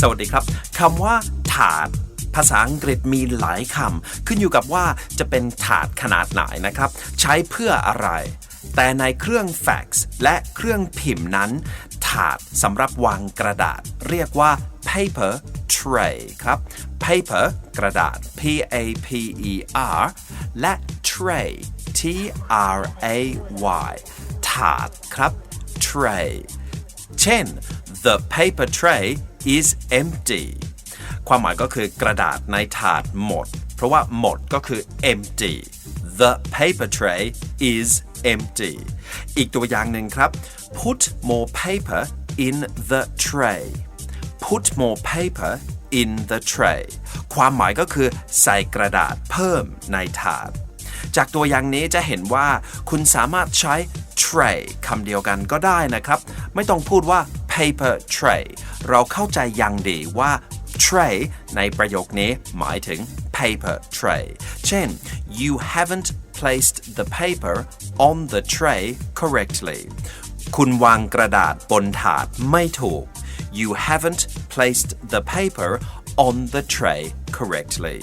สวัสดีครับคำว่าถาด ภาษาอังกฤษมีหลายคำขึ้นอยู่กับว่าจะเป็นถาดขนาดไหนนะครับ ใช้เพื่ออะไร แต่ในเครื่องแฟกซ์และเครื่องพิมพ์นั้น ถาดสำหรับวางกระดาษ เรียกว่า paper tray ครับ paper กระดาษ p a p e r และ tray t r a y ถาดครับ tray เช่น the paper tray is empty ความหมายก็คือกระดาษในถาดหมด เพราะว่าหมดก็คือ empty the paper tray is empty อีกตัวอย่างหนึ่งครับ put more paper in the tray put more paper in the tray ความหมายก็คือใส่กระดาษเพิ่มในถาด จากตัวอย่างนี้จะเห็นว่าคุณสามารถใช้ tray คำเดียวกันก็ได้นะครับ ไม่ต้องพูดว่า paper tray เราเข้าใจอย่างดีว่า tray ในประโยคนี้หมายถึง paper tray เช่น you haven't placed the paper on the tray correctly คุณวางกระดาษบนถาดไม่ถูก you haven't placed the paper on the tray correctly